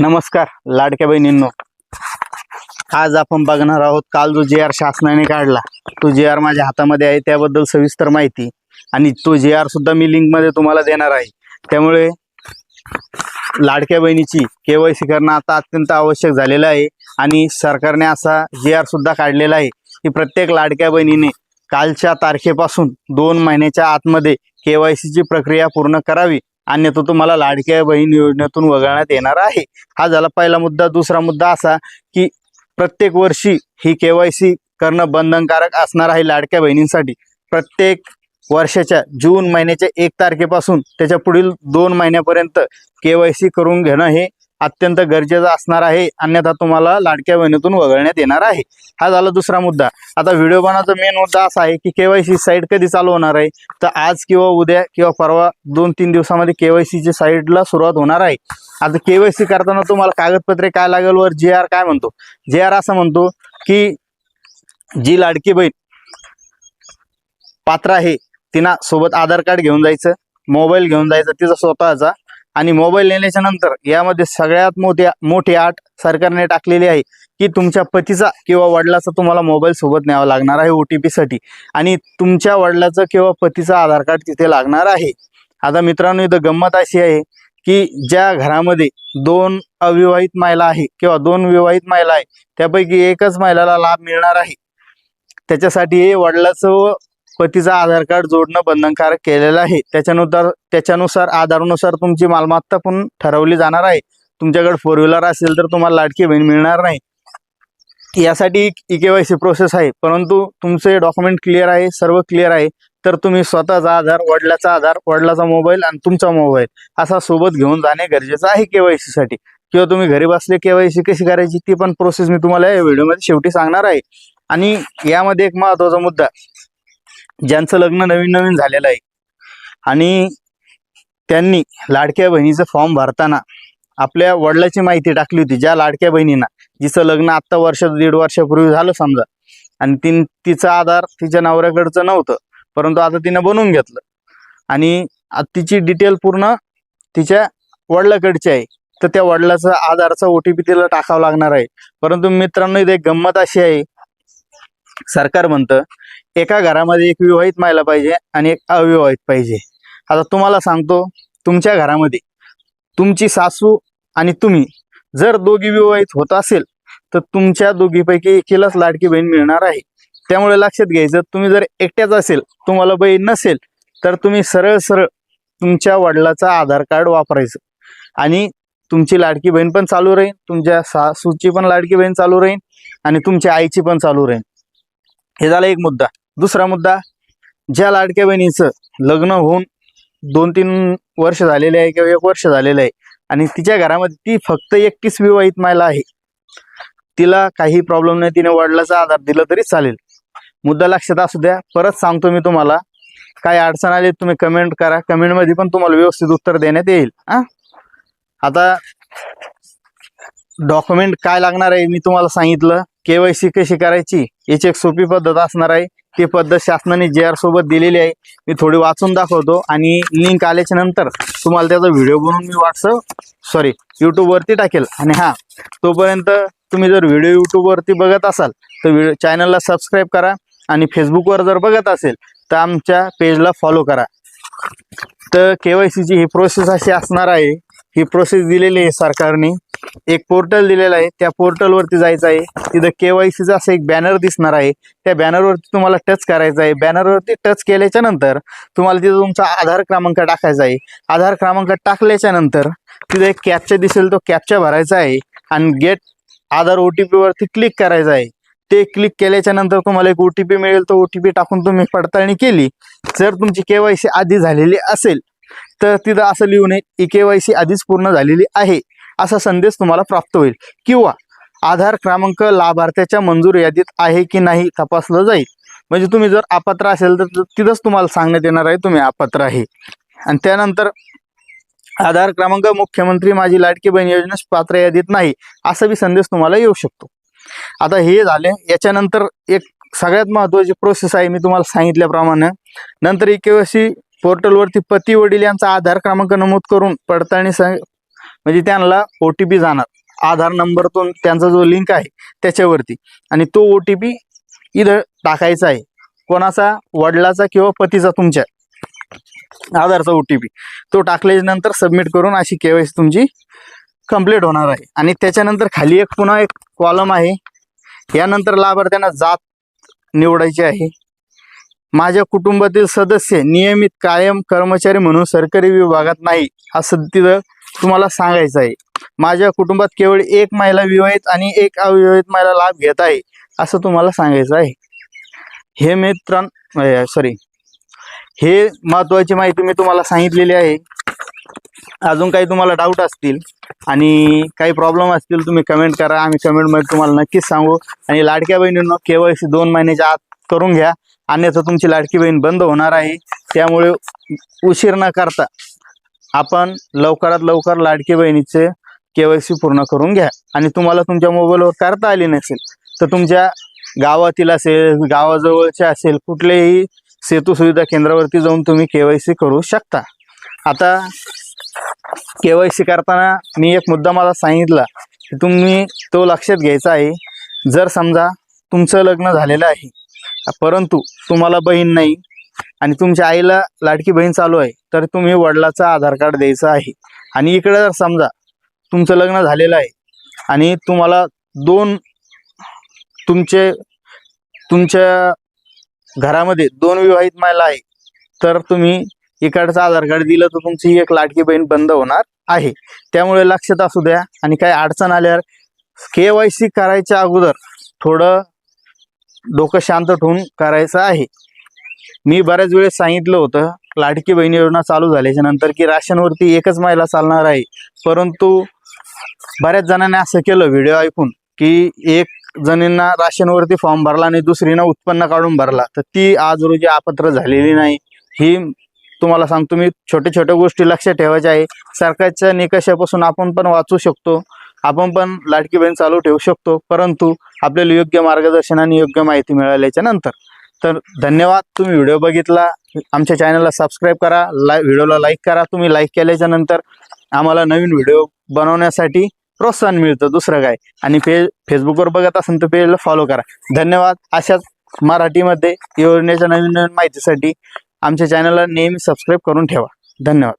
नमस्कार लाडक्या बहिणींनो. आज आपण बघणार आहोत काल जो जे आर शासनाने काढला तो जे आर माझ्या हातामध्ये आहे त्याबद्दल सविस्तर माहिती. आणि तो जे आर सुद्धा मी लिंकमध्ये तुम्हाला देणार आहे. त्यामुळे लाडक्या बहिणीची के वाय सी करणं आता अत्यंत आवश्यक झालेलं आहे. आणि सरकारने असा जे आर सुद्धा काढलेला आहे की प्रत्येक लाडक्या बहिणीने कालच्या तारखेपासून दोन महिन्याच्या आतमध्ये के वाय सीची प्रक्रिया पूर्ण करावी. अन्यथा तुम्हाला लाडक्या बहीण योजनेतून वगळण्यात येणार आहे. हा झाला पहिला मुद्दा. दुसरा मुद्दा असा की प्रत्येक वर्षी ही के करणं बंधनकारक असणार आहे लाडक्या बहिणींसाठी. प्रत्येक वर्षाच्या जून महिन्याच्या एक तारखेपासून त्याच्या पुढील दोन महिन्यापर्यंत के करून घेणं हे अत्यंत गरजेचं असणार आहे. अन्यथा तुम्हाला लाडक्या बहिणीतून वगळण्यात येणार आहे. हा झाला दुसरा मुद्दा. आता व्हिडिओ बनवायचा मेन मुद्दा असा आहे की केवायसी साईट कधी चालू होणार आहे? तर आज किंवा उद्या किंवा परवा दोन तीन दिवसामध्ये केवायसीची साईटला सुरुवात होणार आहे. आता केवायसी करताना तुम्हाला कागदपत्रे काय लागेल वर? जे आर काय म्हणतो? जे आर असं म्हणतो की जी लाडकी बहीण पात्र आहे तिना सोबत आधार कार्ड घेऊन जायचं मोबाईल घेऊन जायचा तिचा स्वतःचा आणि मोबाईल नेल्याच्या नंतर यामध्ये सगळ्यात मोठ्या मोठी आट सरकारने टाकलेली आहे की तुमच्या पतीचा किंवा वडिलाचा तुम्हाला मोबाईल सोबत न्यावा लागणार आहे ओ टी पीसाठी. आणि तुमच्या वडिलाचं किंवा पतीचं आधार कार्ड तिथे लागणार आहे. आता मित्रांनो इथं गंमत अशी आहे की ज्या घरामध्ये दोन अविवाहित महिला आहे किंवा दोन विवाहित महिला आहे त्यापैकी एकच महिलाला लाभ मिळणार आहे. त्याच्यासाठी हे वडिलाचं पतीचं आधार कार्ड जोडणं बंधनकारक केलेलं आहे. त्याच्यानुसार त्याच्यानुसार आधारानुसार तुमची मालमत्ता पण ठरवली जाणार आहे. तुमच्याकडे फोर व्हीलर असेल तर तुम्हाला लाडकी बहीण मिळणार नाही. यासाठी ई के प्रोसेस आहे. परंतु तुमचे डॉक्युमेंट क्लिअर आहे सर्व क्लिअर आहे. तर तुम्ही स्वतःचा आधार वडिलाचा आधार वडिलाचा मोबाईल आणि तुमचा मोबाईल असा सोबत घेऊन जाणे गरजेचं आहे के साठी. किंवा तुम्ही घरी बसले के कशी करायची ती पण प्रोसेस मी तुम्हाला या व्हिडिओमध्ये शेवटी सांगणार आहे. आणि यामध्ये एक महत्त्वाचा मुद्दा ज्यांचं लग्न नवीन नवीन झालेलं आहे. आणि त्यांनी लाडक्या बहिणीचं फॉर्म भरताना आपल्या वडिलाची माहिती टाकली होती ज्या लाडक्या बहिणींना जिचं लग्न आत्ता वर्ष दीड वर्षापूर्वी झालं समजा. आणि तीन तिचा आधार तिच्या नवऱ्याकडचं नव्हतं परंतु आता तिनं बनवून घेतलं. आणि तिची डिटेल पूर्ण तिच्या वडिलाकडची आहे. तर त्या वडिलाचा आधारचा ओ टी पी तिला टाकावा लागणार आहे. परंतु मित्रांनो इथे एक गंमत अशी आहे. सरकार म्हणतं एका घरामध्ये एक विवाहित महिला पाहिजे आणि एक अविवाहित पाहिजे. आता तुम्हाला सांगतो तुमच्या घरामध्ये तुमची सासू आणि तुम्ही जर दोघी विवाहित होत असेल तर तुमच्या दोघीपैकी एकीलाच लाडकी बहीण मिळणार आहे. त्यामुळे लक्षात घ्यायचं तुम्ही जर एकट्याच असेल तुम्हाला बहीण नसेल तर तुम्ही सरळ सरळ तुमच्या वडिलाचा आधार कार्ड वापरायचं. आणि तुमची लाडकी बहीण पण चालू राहील तुमच्या सासूची पण लाडकी बहीण चालू राहील आणि तुमच्या आईची पण चालू राहील हे झाला एक मुद्दा. दुसरा मुद्दा ज्या लाडक्या बहिणीचं लग्न होऊन दोन तीन वर्ष झालेले आहे किंवा एक वर्ष झालेलं आहे आणि तिच्या घरामध्ये ती फक्त एकटीच विवाहित महिला आहे तिला काही प्रॉब्लेम नाही तिने वडिलाचा आधार दिला तरी चालेल. मुद्दा लक्षात असू द्या. परत सांगतो मी तुम्हाला. काय अडचण आली तुम्ही कमेंट करा. कमेंटमध्ये पण तुम्हाला व्यवस्थित उत्तर देण्यात येईल. आता डॉक्युमेंट काय लागणार आहे? मी तुम्हाला सांगितलं केवायसी कशी करायची? याची एक सोपी पद्धत असणार आहे. ती पद्धत शासनाने जे आर सोबत दिलेली आहे मी थोडी वाचून दाखवतो आणि लिंक आल्याच्यानंतर तुम्हाला त्याचा व्हिडिओ बनवून मी व्हॉट्सअप सॉरी यूट्यूबवरती टाकेल. आणि हा तोपर्यंत तुम्ही जर व्हिडिओ युट्यूबवरती बघत असाल तर व्हिडिओ चॅनलला सबस्क्राईब करा आणि फेसबुकवर जर बघत असेल तर आमच्या पेजला फॉलो करा. तर केवायसीची ही प्रोसेस अशी असणार आहे. ही प्रोसेस दिलेली आहे सरकारने. एक पोर्टल दिलेलं आहे. त्या पोर्टलवरती जायचं आहे. तिथं केवायसीचा असं एक बॅनर दिसणार आहे. त्या बॅनरवरती तुम्हाला टच करायचं आहे. बॅनरवरती टच केल्याच्यानंतर तुम्हाला तिथं तुमचा आधार क्रमांक टाकायचा आहे. आधार क्रमांक टाकल्याच्या नंतर तिथं एक कॅपचा दिसेल. तो कॅपचा भरायचा आहे. आणि गेट आधार ओ टी वरती क्लिक करायचं आहे. ते क्लिक केल्याच्यानंतर तुम्हाला एक ओ टी पी मिळेल. तो ओ टी पी टाकून तुम्ही पडताळणी केली. जर तुमची केवायसी आधी झालेली असेल तर तिथं असं लिहून नये ई केवायसी आधीच पूर्ण झालेली आहे. असा संदेश तुम्हाला प्राप्त होईल. किंवा आधार क्रमांक लाभार्थ्याच्या मंजूर यादीत आहे की नाही तपासलं जाईल. म्हणजे तुम्ही जर अपात्र असेल तर तिथंच तुम्हाला सांगण्यात येणार आहे तुम्ही अपात्र आहे. आणि त्यानंतर आधार क्रमांक मुख्यमंत्री माझी लाडकी बहीण योजनेस पात्र यादीत नाही असा बी संदेश तुम्हाला येऊ शकतो. आता हे झाले. याच्यानंतर एक सगळ्यात महत्वाची प्रोसेस आहे मी तुम्हाला सांगितल्याप्रमाणे. नंतर ई केवायसी पोर्टलवरती पती वडील यांचा आधार क्रमांक नमूद करून पडताळणी म्हणजे त्यांना ओ टी पी जाणार. आधार नंबरतून त्यांचा जो लिंक आहे त्याच्यावरती. आणि तो ओ टी पी इथं टाकायचा आहे. कोणाचा? वडिलाचा किंवा पतीचा तुमच्या. आधारचा ओ टी पी तो टाकल्याच्या नंतर सबमिट करून अशी के तुमची कंप्लीट होणार आहे. आणि त्याच्यानंतर खाली एक पुन्हा एक कॉलम आहे. यानंतर लाभार्थ्यांना जात निवडायची आहे. माझ्या कुटुंबातील सदस्य नियमित कायम कर्मचारी म्हणून सरकारी विभागात नाही. असं तिथं तुम्हाला सांगायचं आहे. माझ्या कुटुंबात केवळ एक महिला विवाहित आणि एक अविवाहित महिला लाभ घेत आहे असं तुम्हाला सांगायचं आहे. हे मित्रां सॉरी हे महत्वाची माहिती मी तुम्हाला सांगितलेली आहे. अजून काही तुम्हाला डाऊट असतील आणि काही प्रॉब्लेम असतील तुम्ही कमेंट करा. आम्ही कमेंटमध्ये तुम्हाला नक्कीच सांगू. आणि लाडक्या बहिणींना केवायसी दोन महिन्याच्या आत करून घ्या. अन्यथा तुमची लाडकी बहीण बंद होणार आहे. त्यामुळे उशीर न करता आपण लवकरात लवकर लाडकी बहिणीचे केवायसी पूर्ण करून घ्या. आणि तुम्हाला तुमच्या मोबाईलवर करता आली नसेल तर तुमच्या गावातील असेल गावाजवळचे असेल कुठलेही सेतू सुविधा केंद्रावरती जाऊन तुम्ही केवायसी करू शकता. आता केवायसी करताना मी एक मुद्दा मला सांगितला की तुम्ही तो लक्षात घ्यायचा आहे. जर समजा तुमचं लग्न झालेलं आहे परंतु तुम्हाला बहीण नाही आणि तुमच्या आईला लाडकी बहीण चालू आहे तर तुम्ही वडिलाचं आधार कार्ड द्यायचं आहे. आणि इकडे जर समजा तुमचं लग्न झालेलं आहे आणि तुम्हाला दोन तुमचे तुमच्या घरामध्ये दोन विवाहित महिला आहे तर तुम्ही इकडचं आधार कार्ड दिलं तर तुमची एक लाडकी बहीण बंद होणार आहे. त्यामुळे लक्षात असू द्या आणि काही अडचण आल्यावर के वाय सी करायच्या अगोदर थोडं डोकं शांत ठेवून करायचं आहे. मी बऱ्याच वेळेस सांगितलं होतं लाडकी बहीण योजना चालू झाल्याच्यानंतर की राशनवरती एकच महिला चालणार आहे. परंतु बऱ्याच जणांनी असं केलं व्हिडिओ ऐकून की एक जणींना राशनवरती फॉर्म भरला आणि दुसरीनं उत्पन्न काढून भरला. तर ती आज रोजी आपत्र झालेली नाही. ही तुम्हाला सांगतो मी छोट्या छोट्या गोष्टी लक्षात ठेवायच्या आहे. सरकारच्या निकषापासून आपण पण वाचू शकतो. आपण पण लाडकी बहीण चालू ठेवू शकतो. परंतु आपल्याला योग्य मार्गदर्शन आणि योग्य माहिती मिळाल्याच्या नंतर तर धन्यवाद तुम्ही व्हिडिओ बघितला. आमच्या चॅनलला सबस्क्राईब करा ला व्हिडिओला लाईक करा. तुम्ही लाईक केल्याच्यानंतर आम्हाला नवीन व्हिडिओ बनवण्यासाठी प्रोत्साहन मिळतं दुसरं काय. आणि पेज फेसबुकवर बघत असेल तर पेजला फॉलो करा. धन्यवाद. अशाच मराठीमध्ये योजनेच्या नवीन नवीन माहितीसाठी आमच्या चॅनलला नेहमी सबस्क्राईब करून ठेवा. धन्यवाद.